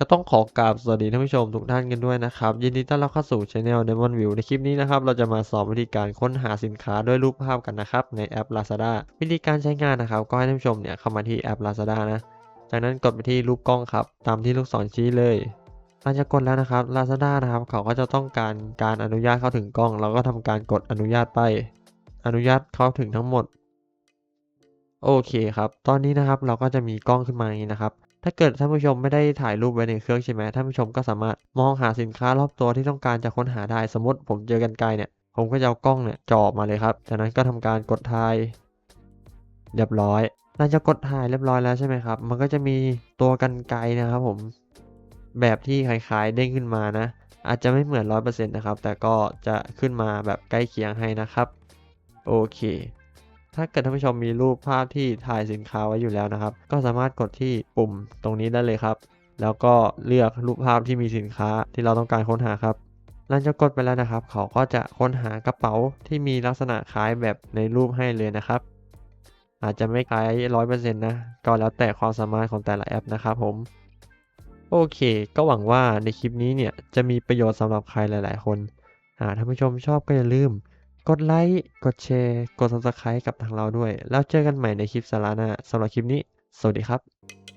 ก็ต้องขอกราบสวัสดีท่านผู้ชมทุกท่านกันด้วยนะครับ ยินดีต้อนรับเข้าสู่ช anel Demon View ในคลิปนี้นะครับ เราจะมาสอนวิธีการค้นหาสินค้าด้วยรูปภาพกันนะครับ ในแอป Lazada วิธีการใช้งานนะครับ ก็ให้ท่านผู้ชมเนี่ยเข้ามาที่แอป Lazada นะ จากนั้นกดไปที่รูปกล้องครับ ตามที่ลูกศรชี้เลยหลังจากกดแล้วนะครับ Lazada นะครับ เขาก็จะต้องการการอนุญาตเข้าถึงกล้อง เราก็ทำการกดอนุญาตไป อนุญาตเข้าถึงทั้งหมด โอเคครับ ตอนนี้นะครับเราก็จะมีกล้องขึ้นมาอย่างนี้นะครับถ้าเกิดท่านผู้ชมไม่ได้ถ่ายรูปไว้ในเครื่องใช่ไหมท่านผู้ชมก็สามารถมองหาสินค้ารอบตัวที่ต้องการจะค้นหาได้สมมติผมเจอกันไกลเนี่ย ผมก็จะเอากล้องเนี่ยจ่อมาเลยครับ จากนั้นก็ทำการกดถ่าย เรียบร้อยหลังจากกดถ่ายเรียบร้อยแล้วใช่ไหมครับ มันก็จะมีตัวกันไกลนะครับผมแบบที่คล้ายๆเด้งขึ้นมานะ อาจจะไม่เหมือน 100%นะครับ แต่ก็จะขึ้นมาแบบใกล้เคียงให้นะครับ โอเค ถ้าเกิดท่านผู้ชมมีรูปภาพที่ถ่ายสินค้าไว้อยู่แล้วนะครับ ก็สามารถกดที่ปุ่มตรงนี้ได้เลยครับ แล้วก็เลือกรูปภาพที่มีสินค้าที่เราต้องการค้นหาครับหลังจากกดไปแล้วนะครับ เขาก็จะค้นหากระเป๋าที่มีลักษณะคล้ายแบบในรูปให้เลยนะครับ อาจจะไม่คล้ายร้อยเปอร์เซ็นต์นะ ก็แล้วแต่ความสามารถของแต่ละแอปนะครับผม โอเค ก็หวังว่าในคลิปนี้เนี่ยจะมีประโยชน์สำหรับใครหลาย ๆ คน หากท่านผู้ชมชอบก็อย่าลืม กดไลค์ กดแชร์ กด subscribe กับทางเราด้วย แล้วเจอกันใหม่ในคลิปสาระหน้าสำหรับคลิปนี้ สวัสดีครับ